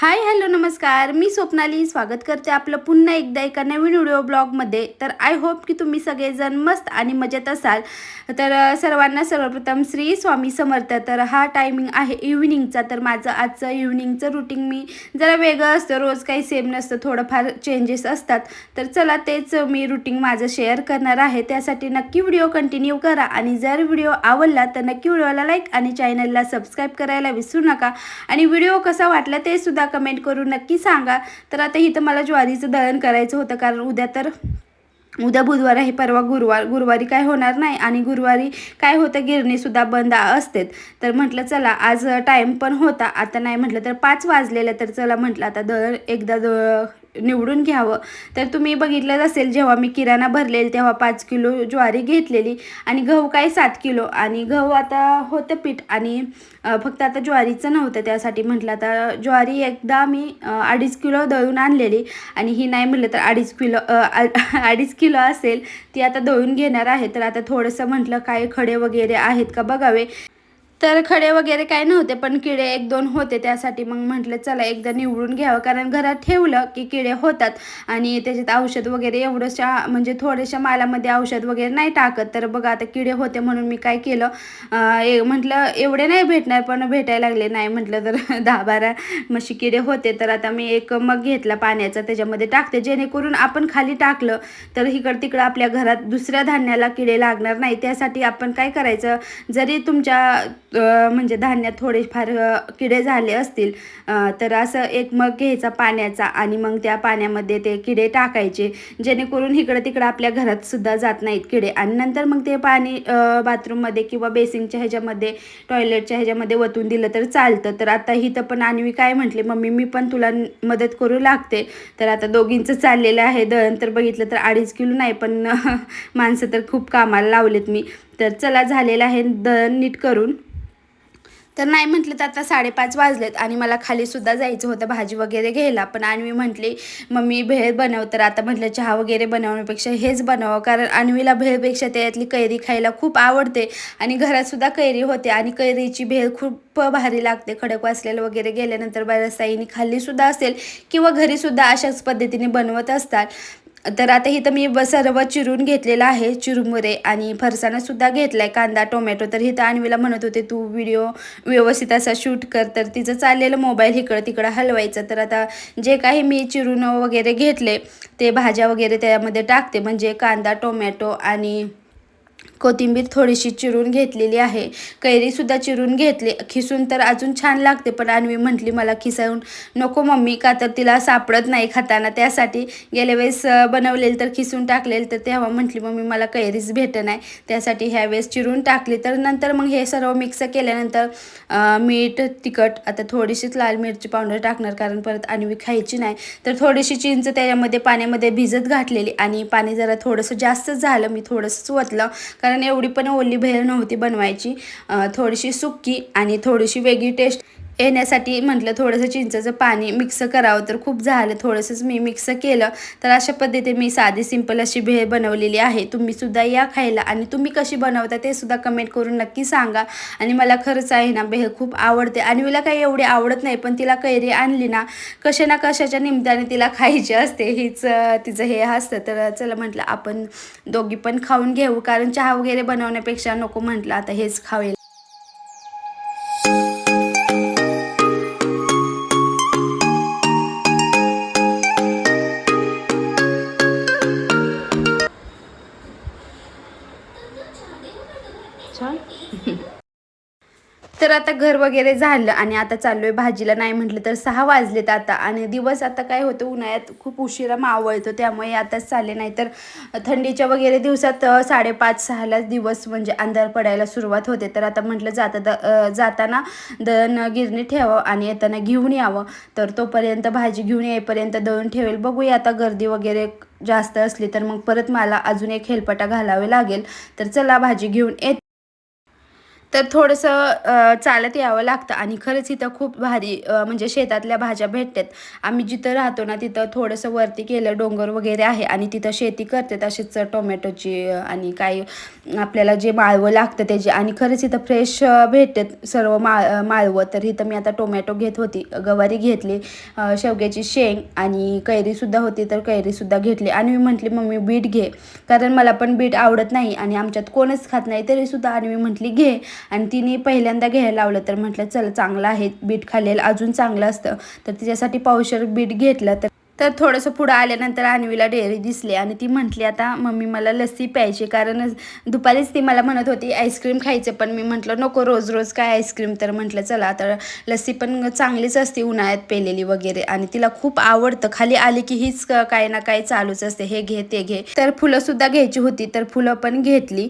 Hi hello नमस्कार. मी स्वप्नाली. स्वागत करते आपलं पुन्हा एकदा एका नवीन व्हिडिओ ब्लॉगमध्ये. तर आय होप की तुम्ही सगळेजण मस्त आणि मजेत असाल. तर सर्वांना सर्वप्रथम श्री स्वामी समर्थ. तर हा टायमिंग आहे इव्हिनिंगचा तर माझं आजचं इव्हिनिंगचं रुटीन मी जरा वेगळं असतं. रोज काही सेम नसतं. थोडंफार चेंजेस असतात. तर चला तेच मी रुटीन माझं शेअर करणार आहे. त्यासाठी नक्की व्हिडिओ कंटिन्यू करा. आणि जर व्हिडिओ आवडला तर नक्की व्हिडिओला लाईक आणि चॅनलला सबस्क्राईब करायला विसरू नका. आणि व्हिडिओ कसा वाटला ते सुद्धा कमेंट करून नक्की सांगा. तर आता इथं मला ज्वारीचं दळण करायचं होतं कारण उद्या तर उद्या बुधवार आहे परवा गुरुवार गुरुवारी काय होणार नाही आणि गुरुवारी काय होतं गिरणीसुद्धा बंद असते. तर म्हटलं चला आज टाईम पण होता आता नाही म्हटलं तर पाच वाजलेलं तर चला म्हटलं आता दळण एकदा द निवडून घ्यावं. तर तुम्ही बघितलंच असेल जेव्हा मी किराणा भरलेली तेव्हा पाच किलो ज्वारी घेतलेली आणि गहू काय सात किलो. आणि गहू आता होतं पीठ आणि फक्त आता ज्वारीचं नव्हतं. त्यासाठी म्हटलं आता ज्वारी एकदा मी अडीच किलो दळून आणलेली आणि ही नाही म्हटलं तर अडीच किलो अडीच किलो असेल ती आता दळून घेणार आहे. तर आता थोडंसं म्हटलं काय खडे वगैरे आहेत का बघावे. तर खडे वगैरे काय नव्हते पण किडे एक दोन होते त्यासाठी मग म्हटलं चला एकदा निवडून घ्यावं. कारण घरात ठेवलं की किडे होतात आणि त्याच्यात औषध वगैरे एवढंशा म्हणजे थोड्याशा मालामध्ये औषध वगैरे नाही टाकत. तर बघा आता किडे होते म्हणून मी काय केलं? ए- म्हटलं एवढे नाही भेटणार पण भेटायला लागले. नाही म्हटलं तर दहा बारा म्हशी किडे होते. तर आता मी एक मग घेतला पाण्याचा त्याच्यामध्ये टाकते. जेणेकरून आपण खाली टाकलं तर इकडं तिकडं आपल्या घरात दुसऱ्या धान्याला किडे लागणार नाही. त्यासाठी आपण काय करायचं? जरी तुमच्या म्हणजे धान्यात थोडेफार किडे झाले असतील तर असं एक मग घ्यायचा पाण्याचा आणि मग त्या पाण्यामध्ये ते किडे टाकायचे जेणेकरून इकडं तिकडं आपल्या घरात सुद्धा जात नाहीत किडे. आणि नंतर मग ते पाणी बाथरूममध्ये किंवा बेसिनच्या ह्याच्यामध्ये टॉयलेटच्या ह्याच्यामध्ये वतून दिलं तर चालतं. तर आता हिथं पण अन्वी काय म्हटले मम्मी मी पण तुला मदत करू लागते. तर आता दोघींचं चाललेलं आहे दळण तर बघितलं तर अडीच किलो नाही पण माणसं तर खूप कामाला लावलेत मी. तर चला झालेलं आहे दळण नीट करून. तर नाही म्हटलं तर आता साडेपाच वाजलेत आणि मला खालीसुद्धा जायचं होतं भाजी वगैरे घ्यायला. पण आणवी म्हटली मम्मी भेळ बनव. तर आता म्हटलं चहा वगैरे बनवण्यापेक्षा हेच बनवावं. कारण अन्वीला भेळपेक्षा त्यातली कैरी खायला खूप आवडते आणि घरातसुद्धा कैरी होते आणि कैरीची भेळ खूप भारी लागते. खडक वाचलेलं वगैरे गेल्यानंतर बऱ्याच ताईंनी खाल्लीसुद्धा असेल किंवा घरीसुद्धा अशाच पद्धतीने बनवत असतात. तर आता इथं मी ब- सर्व चिरून घेतलेलं आहे चिरमुरे आणि फरसाणंसुद्धा घेतला घेतलाय कांदा टोमॅटो. तर इथं आणवीला म्हणत होते तू व्हिडिओ व्यवस्थित असा शूट कर. तर तिचं चाललेलं मोबाईल इकडं तिकडं हलवायचं. तर आता जे काही मी चिरून वगैरे घेतले ते भाज्या वगैरे त्यामध्ये टाकते. म्हणजे कांदा टोमॅटो आणि कोथिंबीर थोडीशी चिरून घेतलेली आहे. कैरीसुद्धा चिरून घेतली. खिसून तर अजून छान लागते पण अन्वी म्हटली मला खिसावून नको मम्मी का तर तिला सापडत नाही खाताना. त्यासाठी गेल्या वेळेस बनवलेलं तर खिसून टाकलेलं तर तेव्हा म्हटली मम्मी मला कैरीच भेट नाही. त्यासाठी ह्या वेळेस चिरून टाकली. तर नंतर मग हे सर्व मिक्स केल्यानंतर मीठ तिखट आता थोडीशीच लाल मिरची पावडर टाकणार कारण परत अन्वी खायची नाही. तर थोडीशी चिंच त्याच्यामध्ये पाण्यामध्ये भिजत घातलेली आणि पाणी जरा थोडंसं जास्तच झालं मी थोडंसंच ओतलं कारण एवढी पण ओली भेळ नव्हती बनवायची. थोडीशी सुक्की आणि थोडीशी वेगळी टेस्ट येण्यासाठी म्हटलं थोडंसं चिंचेचं पाणी मिक्स करावं तर खूप झालं. थोडंसंच मी मिक्स केलं. तर अशा पद्धतीने मी साधी सिंपल अशी भेळ बनवलेली आहे. तुम्हीसुद्धा या खायला आणि तुम्ही कशी बनवता ते सुद्धा कमेंट करून नक्की सांगा. आणि मला खरंच आहे ना भेळ खूप आवडते. आणि मला काही एवढी आवडत नाही पण तिला कैरी आणली ना कशा ना कशाच्या निमित्ताने तिला खायची असते. हीच तिचं हे असतं. तर चला म्हटलं आपण दोघी पण खाऊन घेऊ. कारण चहा वगैरे बनवण्यापेक्षा नको म्हटलं आता हेच खावेल घर वगैरे झालं आणि आता चाललोय भाजीला. नाही म्हटलं तर सहा वाजलेत आता आणि दिवस आता काय होतं उन्हाळ्यात खूप उशिरा मावळतो त्यामुळे आताच चालले नाही तर थंडीच्या वगैरे दिवसात साडेपाच सहालाच दिवस म्हणजे अंधार पडायला सुरुवात होते. तर आता म्हटलं जाता द- जाताना दळण गिरणी ठेवावं आणि येताना घेऊन यावं. तर तोपर्यंत भाजी घेऊन येईपर्यंत दळून ठेवेल. बघूया आता गर्दी वगैरे जास्त असली तर मग परत मला अजून एक हेलपटा घालावे लागेल. तर चला भाजी घेऊन येत तर थोडंसं चालत यावं लागतं. आणि खरंच इथं खूप भारी म्हणजे शेतातल्या भाज्या भेटतात. आम्ही जिथं राहतो ना तिथं थोडंसं वरती केलं डोंगर वगैरे आहे. आणि तिथं शेती करतात असेच टोमॅटोची आणि काही आपल्याला जे माळवं लागतं त्याची. आणि खरंच इथं फ्रेश भेटतात सर्व माळ माळवं. तर इथं मी आता टोमॅटो घेत होती. गवारी घेतली शेवग्याची शेंग आणि कैरीसुद्धा होती. तर कैरीसुद्धा घेतली. आणि मी म्हटली मम्मी बीट घे. कारण मला पण बीट आवडत नाही आणि आमच्यात कोणच खात नाही तरीसुद्धा आणि मी म्हटली घे. आणि तिने पहिल्यांदा घ्यायला लावलं तर म्हटलं चल चांगलं आहे बीट खाल्लेलं अजून चांगलं असतं. तर तिच्यासाठी पावशर बीट घेतलं तर तर थोडंसं पुढं आल्यानंतर अन्वीला डेअरी दिसली आणि ती म्हटली आता मम्मी मला लस्सी प्यायची कारण दुपारीच ती मला म्हणत होती आईस्क्रीम खायचं पण मी म्हटलं नको रोज रोज काय आईस्क्रीम? तर म्हटलं चला तर लस्सी पण चांगलीच असते उन्हाळ्यात पेलेली वगैरे. आणि तिला खूप आवडतं. खाली आली की हीच काही ना काही चालूच असते. हे घे ते घे. तर फुलंसुद्धा घ्यायची होती तर फुलं पण घेतली.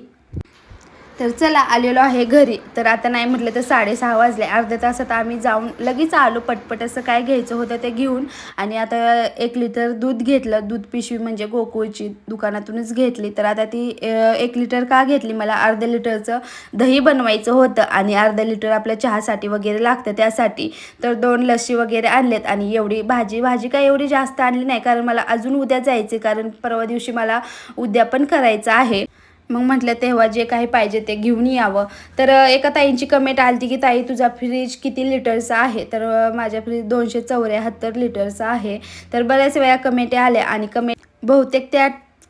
तर चला आलेलो आहे घरी. तर आता नाही म्हटलं तर साडेसहा वाजले. अर्ध्या तासात आम्ही जाऊन लगेच आलो. पटपट असं काय घ्यायचं होतं ते घेऊन. आणि आता एक लिटर दूध घेतलं. दूध पिशवी म्हणजे गोकुळची दुकानातूनच घेतली. तर आता ती एक लिटर का घेतली? मला अर्ध्या लिटरचं दही बनवायचं होतं. आणि अर्धा लिटर आपल्या चहासाठी वगैरे लागतं त्यासाठी. तर दोन लस्सी वगैरे आणलेत. आणि एवढी भाजी भाजी काय एवढी जास्त आणली नाही. कारण मला अजून उद्या जायचे कारण परवा दिवशी मला उद्या पण करायचं आहे. मग म्हटलं तेव्हा जे काही पाहिजे ते घेऊन यावं. तर एका ताईंची कमेंट आली की ताई तुझा फ्रीज किती लिटरचा आहे? तर माझ्या फ्रीज दोनशे चौऱ्याहत्तर लिटरचा आहे. तर बऱ्याच वेळा कमेंट आल्या आणि कमेंट बहुतेक त्या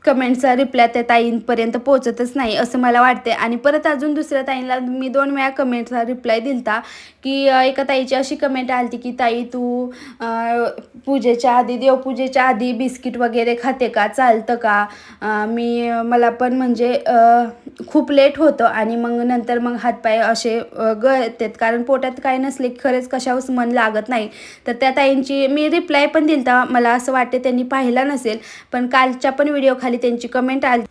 कमेंटचा रिप्लाय त्या ताईंपर्यंत पोहोचतच नाही असं मला वाटते आणि परत अजून दुसऱ्या ताईंना मी दोन वेळा कमेंटचा रिप्लाय दिलता की एका ताईची अशी कमेंट आली की ताई तू पूजेच्या आधी देवपूजेच्या आधी बिस्किट वगैरे खाते का? चालतं का? मी मला पण म्हणजे खूप लेट होतं आणि मग नंतर मग हातपाय असे गळतेत गळतात. कारण पोटात काय नसले की खरंच कशावर मन लागत नाही. तर त्या ताईंची मी रिप्लाय पण दिलता. मला असं वाटते त्यांनी पाहिला नसेल. पण कालच्या पण व्हिडिओ खाली त्यांची कमेंट आली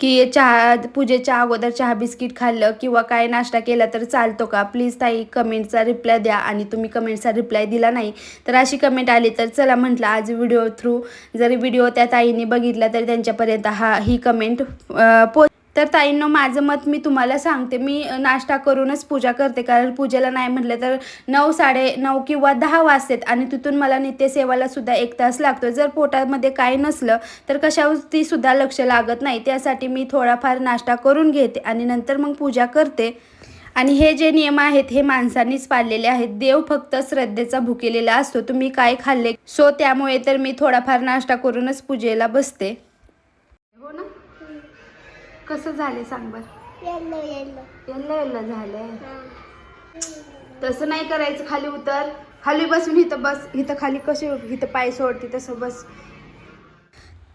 की चहा पूजेच्या अगोदर चहा बिस्किट खाल्लं किंवा काय नाश्ता केला तर चालतो का? प्लीज ताई कमेंटचा रिप्लाय द्या आणि तुम्ही कमेंटचा रिप्लाय दिला नाही तर अशी कमेंट आली तर चला म्हटलं आज व्हिडिओ थ्रू जरी व्हिडिओ त्या ताईंनी बघितला तरी त्यांच्यापर्यंत हा ही कमेंट पो तर ताईंनो माझं मत मी तुम्हाला सांगते. मी नाश्ता करूनच पूजा करते. कारण पूजेला नाही म्हटलं तर नऊ साडे नऊ किंवा दहा वाजतात. आणि तिथून मला नित्यसेवाला सुद्धा एक तास लागतो. जर पोटामध्ये काय नसलं तर कशावर सुद्धा लक्ष लागत नाही. त्यासाठी मी थोडाफार नाश्ता करून घेते आणि नंतर मग पूजा करते. आणि हे जे नियम आहेत हे माणसांनीच पाळलेले आहेत. देव फक्त श्रद्धेचा भुकेलेला असतो. तुम्ही काय खाल्ले सो त्यामुळे तर मी थोडाफार नाश्ता करूनच पूजेला बसते. हो ना? कसं झाले सांग बर? येलो येलो येल्ला येल्ला झालंय. तसं नाही करायचं खाली उतर. खाली बसून इथं बस. इथं खाली कशी इथं पाय सोडते तसं बस.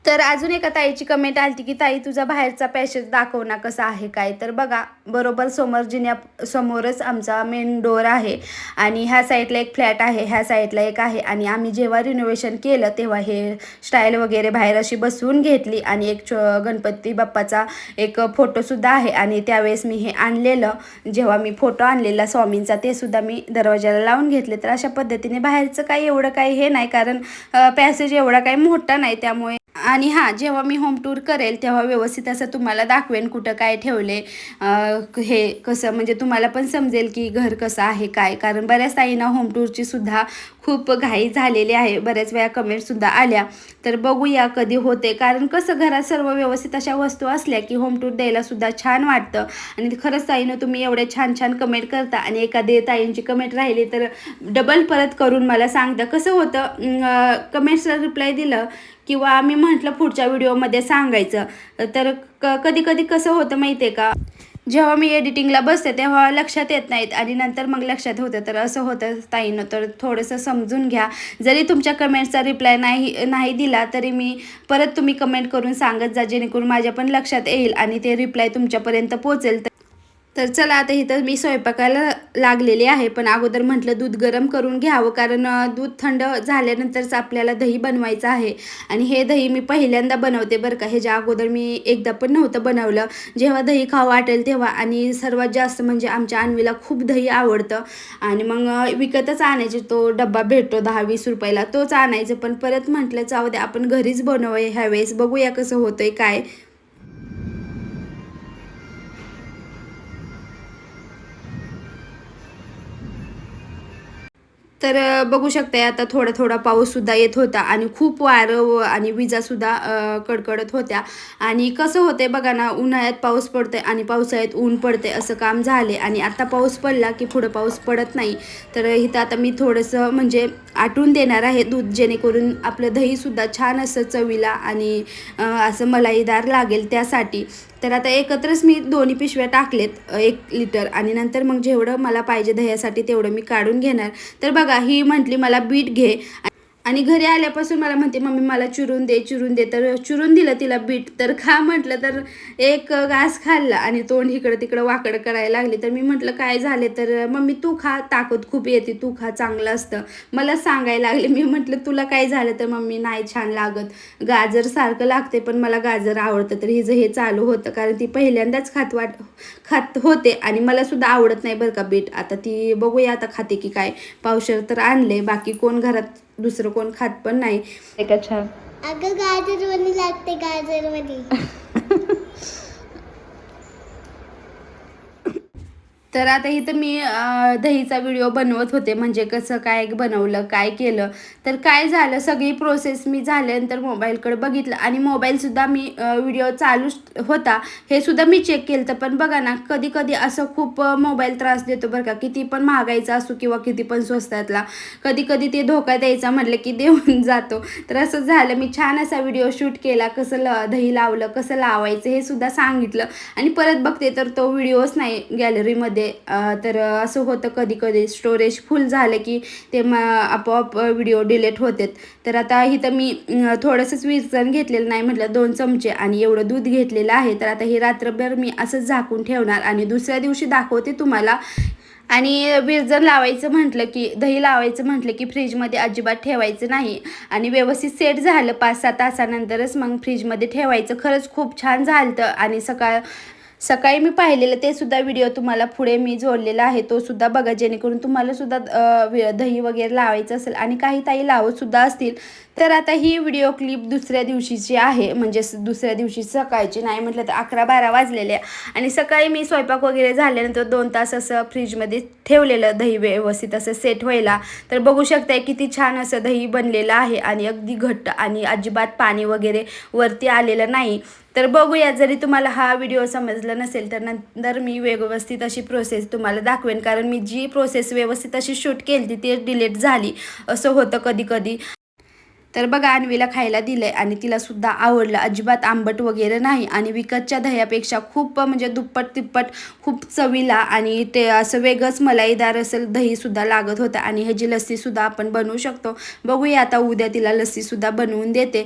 तर अजून एका ताईची कमेंट आली की ताई तुझा बाहेरचा पॅशेज दाखव ना कसा आहे काय? तर बघा बरोबर समोर जिन्या समोरच आमचा मेन डोर आहे आणि ह्या साईडला एक फ्लॅट आहे ह्या साईडला एक आहे आणि आम्ही जेव्हा रिनोव्हेशन केलं तेव्हा हे स्टाईल वगैरे बाहेर अशी बसवून घेतली आणि एक गणपती बाप्पाचा एक फोटोसुद्धा आहे आणि त्यावेळेस मी हे आणलेलं. जेव्हा मी फोटो आणलेला स्वामींचा ते सुद्धा मी दरवाजाला लावून घेतले. तर अशा पद्धतीने बाहेरचं काही एवढं काही हे नाही कारण पॅसेज एवढा काही मोठा नाही. त्यामुळे आणि हां जेव्हा मी होम टूर करेल तेव्हा व्यवस्थित असं तुम्हाला दाखवेन कुठं काय ठेवले. हे कसं म्हणजे तुम्हाला पण समजेल की घर कसं आहे काय? कारण बऱ्याच ताईंना होम टूरची सुद्धा खूप घाई झालेली आहे. बऱ्याच वेळा कमेंटसुद्धा आल्या. तर बघूया कधी होते. कारण कसं घरात सर्व व्यवस्थित अशा वस्तू असल्या की होम टूर द्यायलासुद्धा छान वाटतं. आणि खरंच ताईनं तुम्ही एवढे छान छान कमेंट करता आणि एखादी ताईंची कमेंट राहिली तर डबल परत करून मला सांगता. कसं होतं कमेंट्सला रिप्लाय दिलं किंवा आम्ही म्हटलं पुढच्या व्हिडिओमध्ये सांगायचं. तर क कधी कधी कसं होतं माहिती आहे का? जेव्हा मी एडिटिंगला बसते तेव्हा लक्षात येत नाहीत आणि नंतर मग लक्षात होतं. तर असं होतं ताईनं. तर थोडंसं समजून घ्या. जरी तुमच्या कमेंटचा रिप्लाय नाही नाही दिला तरी मी परत तुम्ही कमेंट करून सांगत जा जेणेकरून माझ्या पण लक्षात येईल आणि ते रिप्लाय तुमच्यापर्यंत पोचेल तर चला आता इथं मी स्वयंपाकाला लागलेली आहे पण अगोदर म्हटलं दूध गरम करून घ्यावं कारण दूध थंड झाल्यानंतरच आपल्याला दही बनवायचं आहे. आणि हे दही मी पहिल्यांदा बनवते बरं का ह्याच्या अगोदर मी एकदा पण नव्हतं बनवलं. जेव्हा दही खावं वाटेल तेव्हा आणि सर्वात जास्त म्हणजे आमच्या आणवीला खूप दही आवडतं. आणि मग विकतच आणायचे तो डब्बा भेटतो दहा वीस रुपयाला तोच आणायचं. पण परत म्हटलं जाऊ दे आपण घरीच बनवूया ह्यावेळेस बघूया कसं होतंय काय तर बघू शकताय आता थोडा थोडा पाऊससुद्धा येत होता आणि खूप वारं आणि विजासुद्धा कडकडत होत्या. आणि कसं होते बघा ना उन्हाळ्यात पाऊस पडते आणि पावसाळ्यात ऊन पडते असं काम झाले आणि आता पाऊस पडला की पुढं पाऊस पडत नाही. तर इथं आता मी थोडंसं म्हणजे आटून देणार आहे दूध जेणेकरून आपलं दहीसुद्धा छान असं चवीला आणि असं मलाईदार लागेल त्यासाठी. तर आता एकत्रच मी दोन्ही पिशव्या टाकलेत एक लिटर. आणि नंतर मग जेवढं मला पाहिजे दह्यासाठी तेवढं मी काढून घेणार. तर बघा ही म्हटली मला बीट घे. आणि घरी आल्यापासून मला म्हणते मम्मी मला चिरून दे चिरून दे. तर चिरून दिलं तिला बीट. तर खा म्हटलं तर एक घास खाल्ला आणि तोंड इकडं तिकडं वाकडं करायला लागली. तर मी म्हटलं काय झाले? तर मम्मी तू खा ताकद खूप येते तू खा चांगलं असतं. मला सांगायला लागले. मी म्हटलं तुला काय झालं? तर मम्मी नाही छान लागत. गाजर सारखं लागते पण मला गाजर आवडतं. तर हिचं हे चालू होतं कारण ती पहिल्यांदाच खात वाट खात होते आणि मला सुद्धा आवडत नाही बरं का बीट. आता ती बघूया आता खाते की काय? पावशर तर आणले बाकी कोण घरात दुसरं कोण खात पण नाही. एका छान अगं गाजर लागते गाजरमध्ये तर आता इथं मी दहीचा व्हिडिओ बनवत होते. म्हणजे कसं काय बनवलं काय केलं. तर काय झालं सगळी प्रोसेस मी झाल्यानंतर मोबाईलकडे बघितलं. आणि मोबाईलसुद्धा मी व्हिडिओ चालू होता. हे सुद्धा मी चेक केलं तर पण बघा ना कधी कधी असं खूप मोबाईल त्रास देतो बरं का. किती पण महागाईचा असो किंवा किती पण स्वस्तातला. कधी कधी ते धोका द्यायचा म्हटलं की देऊन जातो. तर असं झालं. मी छान असा व्हिडिओ शूट केला. कसं ल दही लावलं कसं लावायचं हे सुद्धा सांगितलं. आणि परत बघते तर तो व्हिडिओच नाही गॅलरीमध्ये अं, तर असं होतं कधी कधी स्टोरेज फुल झालं की ते मग आपोआप व्हिडिओ डिलीट होतात. तर आता इथं मी थोडंसंच विरजण घेतलेलं नाही म्हटलं दोन चमचे आणि एवढं दूध घेतलेलं आहे. तर आता हे रात्रभर मी असंच झाकून ठेवणार आणि दुसऱ्या दिवशी दाखवते तुम्हाला. आणि विरजण लावायचं म्हटलं की दही लावायचं म्हटलं की फ्रीजमध्ये अजिबात ठेवायचं नाही. आणि व्यवस्थित सेट झालं पाच सहा तासानंतरच मग फ्रीजमध्ये ठेवायचं. खरंच खूप छान झालं आणि सकाळ सकाळी मी पाहिलेलं ते सुद्धा व्हिडिओ तुम्हाला पुढे मी जोडलेला आहे. तो सुद्धा बघा जेणेकरून तुम्हाला सुद्धा दही वगैरे लावायचं असेल आणि काही ताई लावत सुद्धा असतील तर आता ही व्हिडिओ क्लिप दुसऱ्या दिवशीची आहे. म्हणजे दुसऱ्या दिवशी सकाळची नाही म्हटलं तर अकरा बारा वाजलेले. आणि सकाळी मी स्वयंपाक वगैरे झाल्यानंतर दोन तास असं फ्रीजमध्ये ठेवलेलं दही व्यवस्थित असं सेट व्हायला. तर बघू शकताय किती छान असं दही बनलेलं आहे आणि अगदी घट्ट आणि अजिबात पाणी वगैरे वरती आलेलं नाही. तर बघूया जरी तुम्हाला हा व्हिडिओ समजला नसेल तर नंतर मी व्यवस्थित अशी प्रोसेस तुम्हाला दाखवेन. कारण मी जी प्रोसेस व्यवस्थित अशी शूट केली ती डिलीट झाली. असं होतं कधी कधी तर बघा अन्वीला खायला दिलंय आणि तिला सुद्धा आवडलं. अजिबात आंबट वगैरे नाही आणि विकतच्या दह्यापेक्षा खूप म्हणजे दुप्पट तिप्पट खूप चवीला आणि ते असं वेगळंच मलाईदार असं दहीसुद्धा लागत होतं. आणि ह्याची लस्सीसुद्धा आपण बनवू शकतो. बघूया आता उद्या तिला लस्सीसुद्धा बनवून देते.